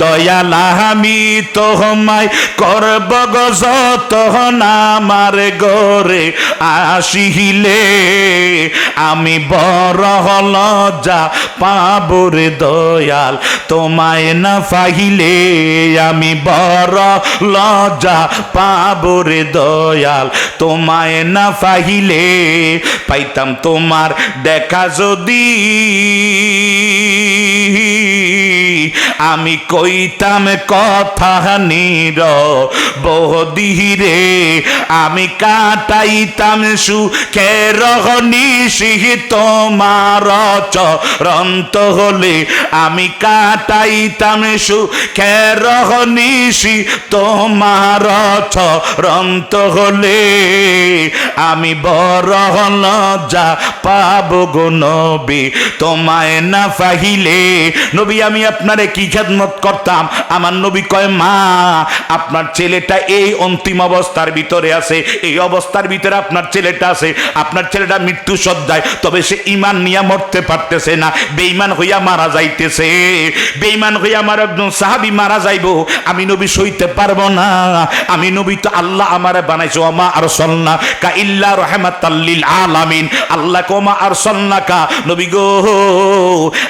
দয়াল আমি তোমায় করব গজত আমার গরে আসিলে আমি বড় লজ্জা পাবরে দয়াল, তোমায় না ফাহিলে আমি বড় লজ্জা পাবরে দয়াল, তোমায় না ফাহিলে পাইতাম তোমার দেখা যদি। আমি কইতাম কথা নির বহদিরে আমি কাটাইতাম সুখের নিশি তোমার চরন্ত হলে, আমি কাটাইতাম সুখের নিশি তোমার চরন্ত হলে, আমি বড় লজ্জা পাব গো নবী, তোমায় না ফাহিলে নবী আমি আপনারে কি খেদমত করতাম। আমার নবী কয়, মা, আপনার ছেলেটা এই অন্তিম অবস্থার ভিতরে আছে। এই অবস্থার ভিতরে আপনার ছেলেটা আছে। আপনার ছেলেটা মৃত্যু সজ্জায়, তবে সে ইমান নিয়ে মরতে পারতেছে না। বেইমান হইয়া মারা যাইতেছে। বেইমান হইয়া আমার একজন সাহাবি মারা যাইবো। আমি নবী সইতে পারব না। আমি নবী তো আল্লাহ আমারে বানাইছো। আমা আর সন্না কা ইল্লা রহমাতাল্লিল আলামিন। আল্লাহ কোমা আর সন্না কা? নবী গো,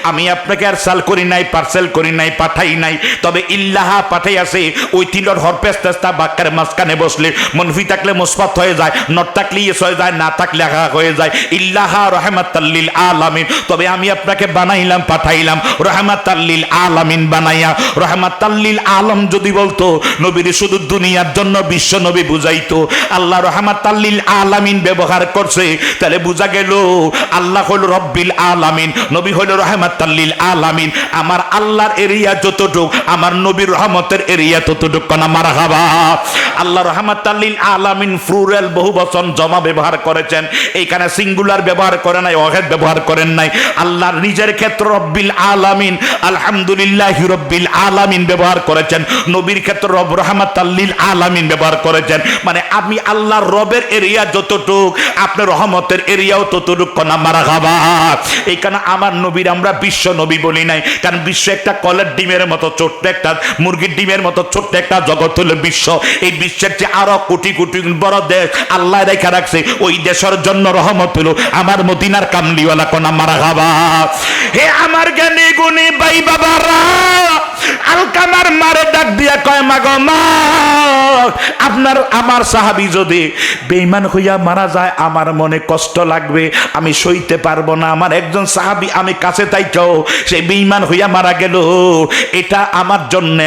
আমি আপনাকে আর সাল করি নাই, পার্সেল করি নাই। পাঠাই নাই। তবে ইল্লাহা পাঠাই আছে। ওই তিনর হরপেস তেস্তা বাক্যের মাঝখানে বসলে মনফি থাকলে মুসফাত হয়ে যায়, নট থাকলে ইয়েস হয়ে যায়, না থাকলে আঘা হয়ে যায়। ইল্লাহা রহমাতাল্লিল আলামিন। তবে আমি আপনাকে বানাইলাম, পাঠাইলাম। রহমাতাল্লিল আলামিন বানাইয়া। রহমাতাল্লিল আলম যদি বলতো, নবীর শুধু দুনিয়ার জন্য বিশ্ব নবী বুঝাইতো। আল্লাহ রহমাতাল্লিল আলামিন ব্যবহার করছে, তাহলে বুঝা গেল, আল্লাহ হল রব্বিল আলামিন, নবী হল রহমাতাল্লিল আলামিন। আমার আল্লাহর এরিয়া যতটুক, আমার নবীর রহমতের এরিয়া ততটুক, কনা মারা খাবা আল্লাহ রহমাতাল্লিল আলামিন ফ্লুরাল বহু বচন জমা ব্যবহার করেছেন। এইখানে সিঙ্গুলার ব্যবহার করে নাই, অহেদ ব্যবহার করেন নাই। আল্লাহর নিজের ক্ষেত্র রব্বিল আলামিন, আলহামদুলিল্লাহ রব্বিল আলামিন ব্যবহার করেছেন। নবীর ক্ষেত্রে রব রহমাতাল্লিল আলামিন ব্যবহার করেছেন। মানে আমি আল্লাহর রবের এরিয়া যতটুক, আপনার রহমতের এরিয়াও ততটুক, কনা মারা খাবা এইখানে আমার নবীর আমরা বিশ্ব নবী বলি নাই, কারণ বিশ্ব একটা কলের ডিমের মতো ছোট্ট একটা, মুরগির ডিমের মতো ছোট্ট একটা জগৎ হলো বিশ্ব। এই বিশ্বের চেয়ে আরও কোটি কোটি বড় দেশ আল্লাহ রেখা রাখছে। ওই দেশের জন্য রহমত হলো আমার মদিনার কামলিওয়ালা কোনা মারা খাবা হে আমার জ্ঞানী গুণী ভাই বাবারা, আলকামার মারে ডাক দিয়া কয়, মাগো মা আপনার, আমার সাহাবি যদি বেইমান হইয়া মারা যায়, আমার মনে কষ্ট লাগবে, আমি সইতে পারব না। আমার একজন সাহাবি, আমি কাছে তাইকেও সে বেইমান হইয়া মারা গেল। এটা আমার জন্য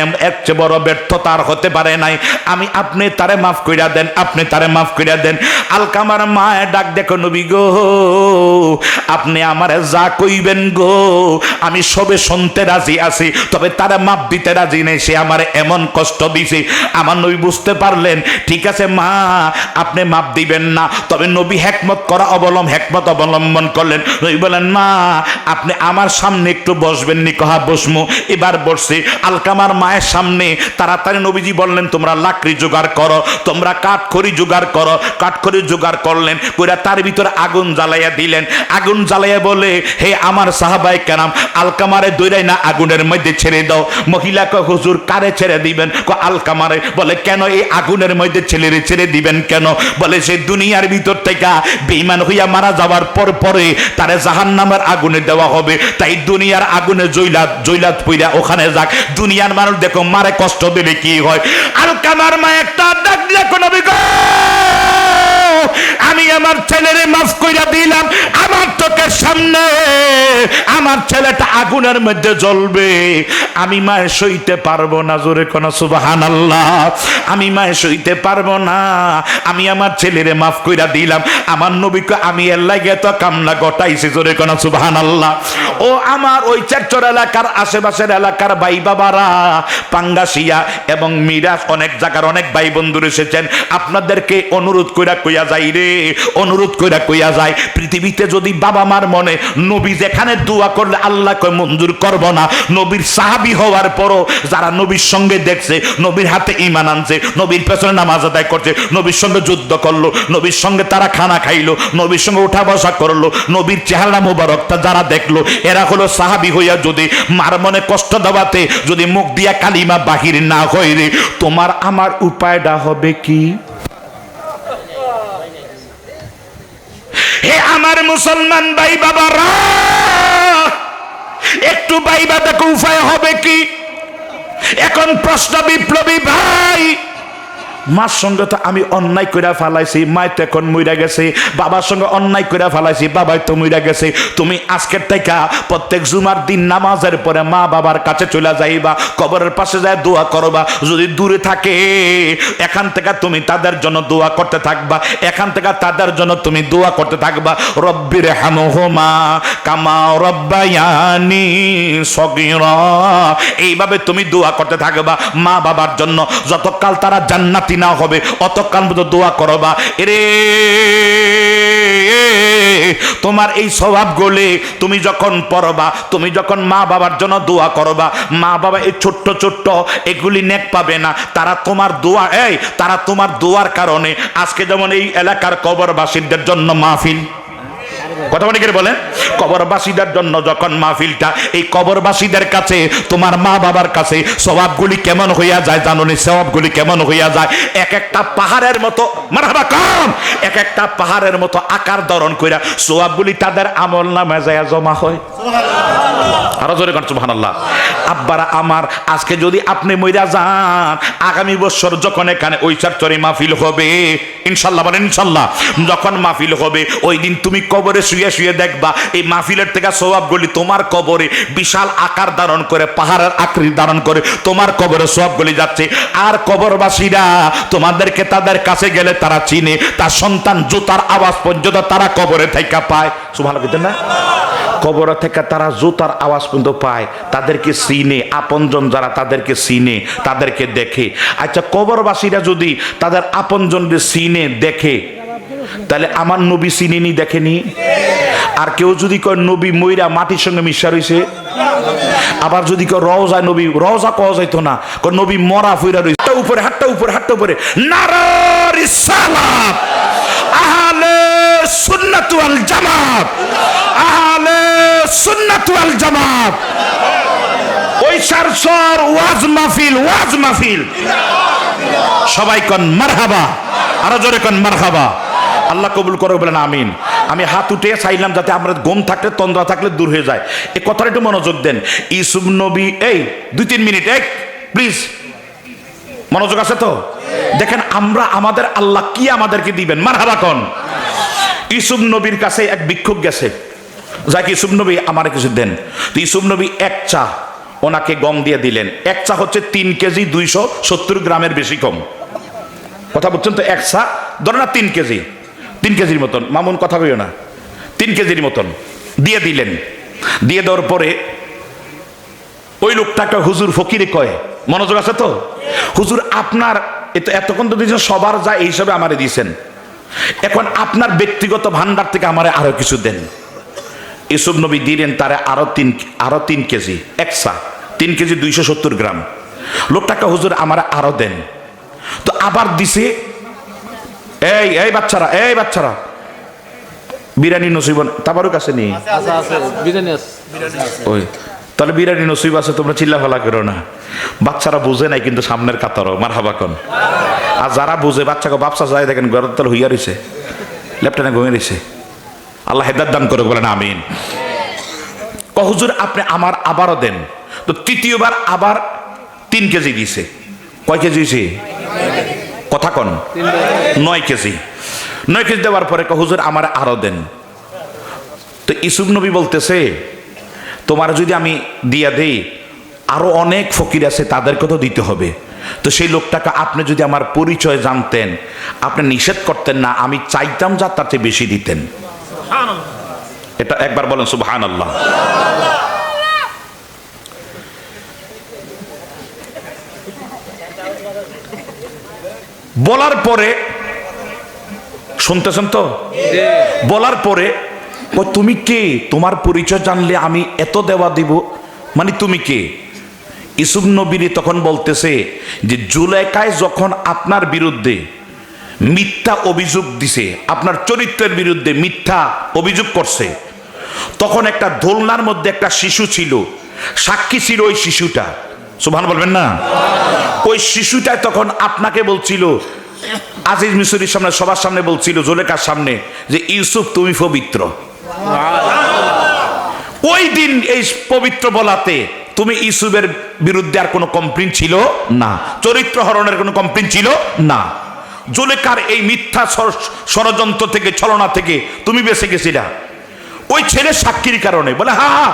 চেয়ে বড় ব্যর্থতা আর হতে পারে নাই। আমি, আপনি তারে মাফ কইরা দেন, আপনি তারে মাফ কইরা দেন। আলকামার মায়ের ডাক দেখো নবী গো, আপনি আমারে যা কইবেন গো, আমি সবে শুনতে রাজি আছি, তবে তারা মাপ দিতে রাজি নেই, সে আমার এমন কষ্ট দিছে। আমার নবী বুঝতে পারলেন, ঠিক আছে মা, আপনি মাপ দিবেন না। তবে নবী হেকমত করা অবলম্বন হেকমত অবলম্বন করলেন। নবী বলেন মা, আপনি আমার সামনে একটু বসবেন নি, কহা বসমু। এবার বসছে আলকামার মায়ের সামনে তাড়াতাড়ি নবীজি বললেন, তোমরা লাকড়ি জোগাড় করো, তোমরা কাঠখড়ি জোগাড় করো। কাঠখড়ি জোগাড় করলেন, কইরা তার ভিতরে আগুন জ্বালাইয়া দিলেন। আগুন জ্বালাইয়া বলে, হে আমার সাহাবাই কেনাম আলকামারে দৈরাই না আগুনের মধ্যে ছেড়ে দাও। মহিলাকে হুজুর কারে ছেড়ে দিবেন? কো আলকামারে। বলে, কেন এই আগুনের মধ্যে ছেলেরে ছেড়ে দিবেন কেন? বলে সে দুনিয়ার ভিতর থেকে বেইমান হইয়া মারা যাওয়ার পর পরে তারে জাহান নামের আগুনে দেওয়া হবে। তাই দুনিয়ার আগুনে জৈলাত জৈলাত পইরা ওখানে যাক। দুনিয়ার মানুষ দেখো মারে কষ্ট দিলে কি হয়? আর কামার মা একটা ডাক দিয়ে কোনো আমি আমার ছেলেরে মাফ কইরা দিলাম। আমার চোখের সামনে আমার ছেলেটা আগুনের মধ্যে জ্বলবে। আমি মায়ে সইতে পারব না, জোরে কোন সুবাহান আল্লাহ আমি মায়ে সইতে পারব না। আমি আমার ছেলেরে মাফ কইরা দিলাম। আমার নবীকে আমি এর লাগে তো কামনা গটাইছি, জোরে কোন সুবাহান আল্লাহ ও আমার ওই চারচর এলাকার, আশেপাশের এলাকার ভাই বাবারা, পাঙ্গাসিয়া এবং মিরাজ, অনেক জায়গার অনেক ভাই বন্ধুর এসেছেন। আপনাদেরকে অনুরোধ কইরা কইয়া যাই রে, অনুরোধ কইরা কইয়া যায় পৃথিবীতে যদি বাবা মার মনে নবী যেখানে দোয়া করলে আল্লাহ কয়, মঞ্জুর করব না। নবীর সাহাবি হওয়ার পরও যারা নবীর সঙ্গে দেখছে, নবীর হাতে ইমান আনছে, নবীর পেছনে নামাজ আদায় করছে, নবীর সঙ্গে যুদ্ধ করল, নবীর সঙ্গে তারা খানা খাইলো, নবীর সঙ্গে উঠা বসা করল, নবীর চেহারা মোবারকটা যারা দেখল, এরা হলো সাহাবি হইয়া যদি মার মনে কষ্ট দেওয়াতে যদি মুখ দিয়া কালিমা বাহির না হয় রে, তোমার আমার উপায়টা হবে কি হে আমার মুসলমান ভাই বাবারা একটু বাইবা দেখো উপায় হবে কি? এখন প্রশ্ন বিপ্লবী ভাই মার সঙ্গে তো আমি অন্যায় করে ফেলাইছি মায় তো এখন মইরা গেছে, বাবার সঙ্গে অন্যায় করে ফেলাইছি, বাবাই তো মইরা গেছে। তুমি আজকের থেকে প্রত্যেক জুমার দিন নামাজের পরে মা বাবার কাছে চলে যাইবা, কবরের পাশে যায় দোয়া করবা। যদি দূরে থাকে, এখান থেকে তুমি তাদের জন্য দোয়া করতে থাকবা, এখান থেকে তাদের জন্য তুমি দোয়া করতে থাকবা। রব্বির হামহমা কামা রব্বায়ানি সগীরা। এইভাবে তুমি দোয়া করতে থাকবা মা বাবার জন্য। যতকাল তারা জান্নাতি না হবে। অতক্ষণ পর্যন্ত দোয়া করবা এরে তোমার এই স্বভাব গলে তুমি যখন পড়বা, তুমি যখন মা বাবার জন্য দোয়া করবা, মা বাবা এই ছোট্ট ছোট্ট এগুলি নেক পাবে না। তারা তোমার দোয়া, এই, তারা তোমার দোয়ার কারণে আজকে যেমন এই এলাকার কবরবাসীদের জন্য মাহফিল। কথা মনে করে বলেন। কবরবাসীদের জন্য যখন মাহফিলটা এই কবরবাসীদের কাছে তোমার মা বাবার কাছে স্বভাবগুলি কেমন হইয়া যায় জানো নি? স্বভাবগুলি কেমন হইয়া যায়? এক একটা পাহাড়ের মতো মারহাবা কম! এক একটা পাহাড়ের মতো আকার ধারণ কইরা স্বভাবগুলি তাদের আমল নামে যায় জমা হয়। আরও জোরে কান সুবহানাল্লাহ। আব্বারা আমার আজকে যদি আপনি মইরা যান আগামী বছর যখন এখানে ওই চরে মাহফিল হবে ইনশাল্লাহ বলেন ইনশাল্লাহ যখন মাহফিল হবে ওই দিন তুমি কবরে শুয়ে শুয়ে দেখবা, এই মাহফিলের থেকে সওয়াবগুলি তোমার কবরে বিশাল আকার ধারণ করে, পাহাড়ের আকৃতি ধারণ করে তোমার কবরে সওয়াবগুলি যাচ্ছে। আর কবরবাসীরা তোমাদেরকে তাদের কাছে গেলে তারা চিনে, তার সন্তান জুতার আওয়াজ পর্যন্ত তারা কবরে থেকে পায়। সুবহানাল্লাহ না? কবর থেকে তারা জুতার আওয়াজ পর্যন্ত পায়, তাদেরকে চিনে, আপনজন যারা তাদেরকে চিনে, তাদেরকে দেখে। আচ্ছা কবরবাসীরা যদি তাদের আপনজনকে চিনে, দেখে তাহলে আমার নবী চিনেনি, দেখেনি? আর কেউ যদি কয়, নবী ময়রা মাটির সঙ্গে মিশা রয়েছে আবার যদি কেউ রওজা নবী, রওজা কওয়া যাইতো না। কয়, নবী মরা ফইরা রয়েছে হাতটা উপরে হাতটা উপরে হাতটা উপরে। নারার সালাত আহলে সুন্নাত ওয়াল জামাত। আহলে সুন্নাত ওয়াল জামাত। ওই সারসর ওয়াজ মাহফিল ওয়াজ মাহফিল। সবাই কন মারহাবা। আরও জোরে কন মারহাবা। আল্লাহ কবুল করে বলেন, আমিন। আমি হাত উঠে চাইলাম যাতে আমরা গম থাকলে, তন্দ্রা থাকলে দূর হয়ে যায়। এই কথাটা একটু মনোযোগ দেন। ইসুব নবী, এই, দুই তিন মিনিট এক প্লিজ মনোযোগ আছে তো? দেখেন, আমরা আমাদের আল্লাহ কি আমাদেরকে দিবেন? মার হাবা কন? ইসুব নবীর কাছে এক বিক্ষোভ গেছে। যাকে ইসুব নবী, আমার কিছু দেন। তো ইসুব নবী এক চা ওনাকে গম দিয়ে দিলেন। এক চা হচ্ছে তিন কেজি দুইশো সত্তর গ্রামের বেশি কম। কথা বলছেন তো? এক চা ধরে না তিন কেজি। তিন কেজির মতন। মামুন কথা কইও না। তিন কেজির মতন। দিয়ে দিলেন। দিয়ে দেওয়ার পরে ওই লোকটাকে হুজুর ফকিরে কয়, মনোযোগ আছে তো? হুজুর, আপনার এত- এতক্ষণ তো দিয়েছেন, সবার যা এই হিসাবে আমারে দিয়েছেন। এখন আপনার ব্যক্তিগত ভান্ডার থেকে আমারে আরও কিছু দেন। ইসুব নবী দিলেন তারে আরও তিন আরও তিন কেজি একসা তিন কেজি দুইশো সত্তর গ্রাম। লোকটাকে হুজুর, আমার আরও দেন। তো আবার দিছে এই এই বাচ্চারা এই বাচ্চারা। বিরিয়ানি নেই আচ্ছা আছে আছে ওই তাহলে বিরিয়ানি নসিব আছে তোমরা চিল্লা ফেলা করো না। বাচ্চারা বুঝে নাই কিন্তু সামনের কাতারও মার হাবাকন আর যারা বুঝে বাচ্চাকে বাপসা যায় দেখেন ঘরের তল হইয়া রয়েছে লেফটেন্যান্ট ঘুমিয়ে রয়েছে আল্লাহ হেদার দান করে বলেন আমিন। কহুজুর আপনি আমার আবারও দেন। তো তৃতীয়বার আবার তিন কেজি দিছে। কয় কেজি দিছে কথা কন। নয় কেজি। নয় কেজি দেওয়ার পরে কহুজুর আমার আরও দেন। তো ইসুফ নবী বলতেছে তোমার যদি আমি দিয়া দেই আরও অনেক ফকির আছে তাদেরকে তো দিতে হবে। তো সেই লোকটাকে আপনি যদি আমার পরিচয় জানতেন আপনি নিষেধ করতেন না আমি চাইতাম যা তার চেয়ে বেশি দিতেন। এটা একবার বলেন সুবহান আল্লাহ বলার পরে শুনতেছেন তো? বলার পরে ও তুমি কে? তোমার পরিচয় জানলে আমি এত দেওয়া দিব। মানে তুমি কে? ইসুফ নবীর তখন বলতেছে যে জুলেখায় যখন আপনার বিরুদ্ধে মিথ্যা অভিযোগ দিছে আপনার চরিত্রের বিরুদ্ধে মিথ্যা অভিযোগ করছে তখন একটা দোলনার মধ্যে একটা শিশু ছিল। সাক্ষী ছিল ওই শিশুটা। সুভান বলবেন না? ওই শিশুটা তখন আপনাকে বলছিল, আজিজ মিশরির সামনে, সবার সামনে বলছিল, জোলেকার সামনে, যে ইউসুফ তুমি পবিত্র। ওই দিন এই পবিত্র বলাতে তুমি ইউসুফের বিরুদ্ধে আর কোনো কমপ্লেন ছিল না। চরিত্র হরণের কোনো কমপ্লেন ছিল না। জোলেকার এই মিথ্যা ষড়যন্ত্র থেকে, ছলনা থেকে তুমি বেঁচে গেছিলা। ওই ছেলে সাক্ষীর কারণে, বলে, হা হা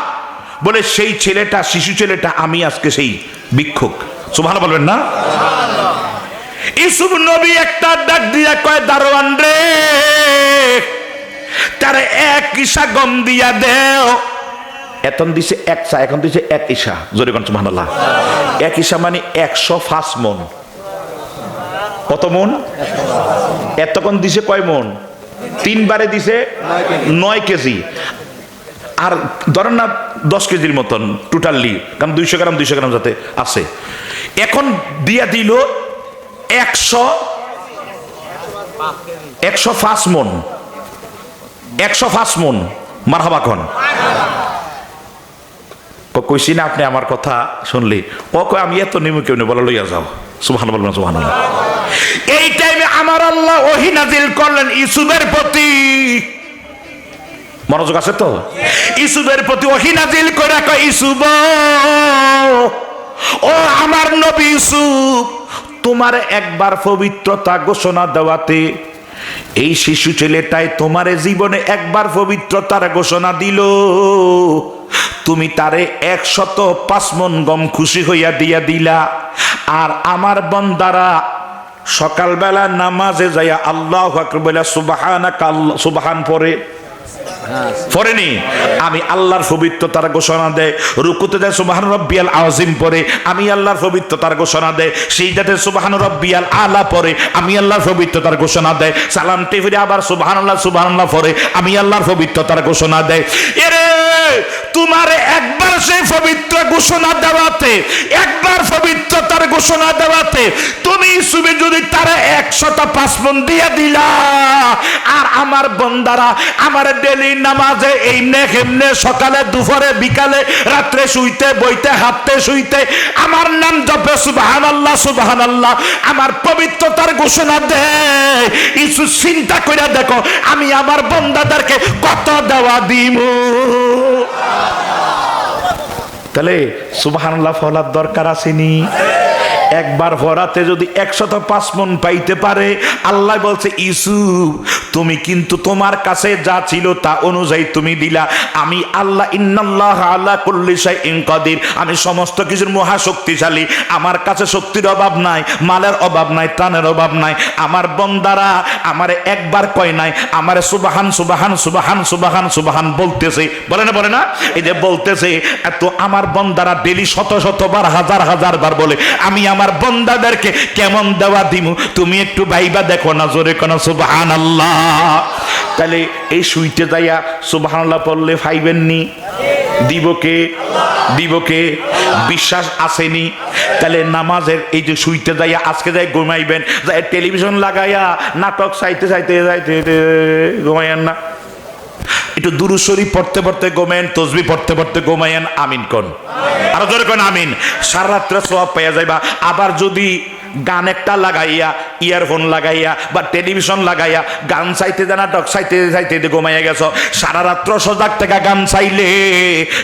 বলে, সেই ছেলেটা, শিশু ছেলেটা আমি আজকে সেই ভিক্ষুক। সুভালো বলবেন না? ইসুফ নবী একটা ডাক দিয়া কয়, দারোয়ান রে, তার এক ইসা গম দিয়া দেও। এখন দিছে এক চা, এখন দিছে এক ইসা জোরে কোন সুবহানাল্লাহ। এক ইসা মানে একশো ফাঁস মন। কত মন? এতক্ষণ দিছে কয় মন? তিনবারে দিছে নয় কেজি। আর ধরেন না দশ কেজির মতন টোটালি কারণ দুইশো গ্রাম দুইশো গ্রাম যাতে আছে। এখন দিয়া দিল একশো একশো পাঁচ মন, একশো পাঁচ মন, মারহাবা খন। কইছি না আপনি আমার কথা শুনলি? ও কয়, আমি এত নিমু কেউ বলা, লইয়া যাও। সুবহান বলবেন সুবহান এই টাইমে আমার আল্লাহ ওহি নাজিল করলেন ইসুফের প্রতি। মনোযোগ আছে তো? ইসুফের প্রতি ওহি নাজিল করে ইসুব, ও আমার নবী ইসুফ তোমার একবার পবিত্রতা ঘোষণা দেওয়াতে এই শিশু ছেলেটাই তোমার জীবনে একবার পবিত্রতার ঘোষণা দিল। তুমি তারে একশত পাঁচ মন গম খুশি হইয়া দিয়া দিলা। আর আমার বন্দারা সকালবেলা নামাজে যাইয়া আল্লাহ সুবাহান সুবাহান পরে। আমি আল্লাহর পবিত্রতার ঘোষণা দেয় রুকুতে দেয়, সুবাহান রব্বিয়াল আজিম পরে আমি আল্লাহর পবিত্রতার ঘোষণা দেয়, সুবাহান রব্বিয়াল আলা পরে আমি আল্লাহর পবিত্রতার ঘোষণা দেয় সালাম আবার সুবাহান আল্লাহ পরে আমি আল্লাহর পবিত্রতার ঘোষণা দেয় এরে, তোমার একবার সেই ঘোষণা দেওয়াতে, একবার পবিত্রতার ঘোষণা দেওয়াতে, তুমি সুবে যদি তারা একশত পাঁচ মন দিয়ে দিলা, আর আমার বন্দারা আমার ডেলি নামাজে এই হেমনে সকালে, দুপুরে, বিকালে, রাত্রে শুইতে, বইতে, হাঁটতে, শুইতে, আমার নাম জপে সুবাহান আল্লাহ সুবাহান আল্লাহ আমার পবিত্রতার ঘোষণা দেয় ইসু চিন্তা করে দেখো, আমি আমার বন্দাদেরকে কত দেওয়া দিব তাহলে সুবাহান্লাহ ফলার দরকার আসেনি। একবার ভরাতে যদি একশত পাঁচ মন পাইতে পারে, আল্লাহ বলছে ইসুফ তুমি কিন্তু তোমার কাছে যা ছিল তা অনুযায়ী তুমি দিলা। আমি আল্লাহ ইন্নাল্লাহ আল্লাহ কুল্লি শাইইন কাদির। আমি সমস্ত কিছুর মহাশক্তিশালী। আমার কাছে শক্তির অভাব নাই, মালের অভাব নাই, ত্রাণের অভাব নাই। আমার বন্দারা আমারে একবার কয় নাই, আমারে সুবাহান সুবাহান সুবাহান সুবাহান সুবাহান বলতেছে। বলে না বলে না? এই যে বলতেছে, এত আমার বন্দারা ডেলি শত শতবার হাজার হাজার বার বলে, আমি আমার বন্দাদেরকে কেমন দেওয়া দিমু? তুমি একটু ভাইবা দেখো না জোরে কোন সুবাহান আল্লাহ তাহলে এই সুইটে যাইয়া আল্লাহ পড়লে ফাইবেননি দিবকে দিবকে বিশ্বাস আসেনি। তাহলে নামাজের এই যে শুইতে যাইয়া আজকে যাই ঘুমাইবেন টেলিভিশন লাগাইয়া নাটক চাইতে চাইতে ঘুমাইয়েন না। একটু দুরুশরী পড়তে পড়তে গোমেন তসবি পড়তে পড়তে গোমাইয়েন আমিন কোন। আরও জোরে কোন, আমিন। সারা রাত্রে সব পাইয়া যাইবা। আবার যদি গান একটা লাগাইয়া ইয়ারফোন লাগাইয়া বা টেলিভিশন লাগাইয়া, গান চাইতে যা নাটক চাইতে চাইতে ঘুমাইয়া গেছ, সারা রাত্র সজাগ থেকে গান চাইলে,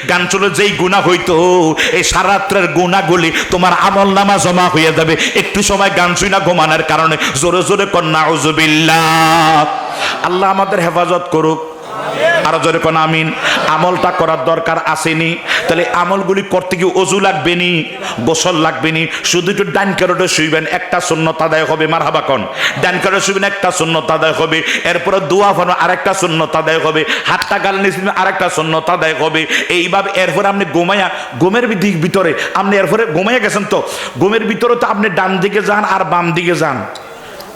গান চলে যেই গুণা হইতো, এই সারা রাত্রের গুণাগুলি তোমার আমল নামা জমা হয়ে যাবে। একটু সময় গান শুই না ঘুমানোর কারণে। জোরে জোরে কন্যা আল্লাহ আমাদের হেফাজত করুক। আরও জোরে কোন আমিন। আমলটা করার দরকার আসেনি। তাহলে আমলগুলি করতে গিয়ে অজু লাগবে নি, গোসল লাগবে নি। শুধু একটু ডান কারোটে শুইবেন, একটা শূন্যত আদায় হবে মার হাবাকন ডান কারোটে শুইবেন, একটা শূন্যত আদায় হবে। এরপরে দোয়া ফানো আরেকটা শূন্যত আদায় হবে। হাতটা গাল নিয়েছিলেন আরেকটা শূন্যত আদায় হবে। এইভাবে এরপরে আপনি ঘুমাইয়া, ঘুমের দিক ভিতরে আপনি এরপরে ঘুমাইয়া গেছেন তো? ঘুমের ভিতরে তো আপনি ডান দিকে যান আর বাম দিকে যান।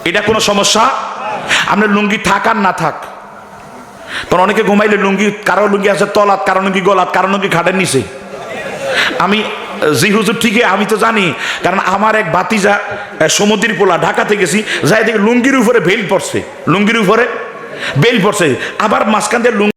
এটা কোনো সমস্যা? আপনার লুঙ্গি থাক আর না থাক। তখন অনেকে ঘুমাইলে লুঙ্গি, কারও লুঙ্গি আছে তলাত, কারও লুঙ্গি গলাত, কারও লুঙ্গি খাটের নিচে। আমি, জি হুজুর ঠিকই, আমি তো জানি, কারণ আমার এক বাতিজা সমুদ্রের পোলা, ঢাকাতে গেছি, যাই দেখি লুঙ্গির উপরে বেল পড়ছে। লুঙ্গির উপরে বেল পড়ছে। আবার মাঝখান দিয়ে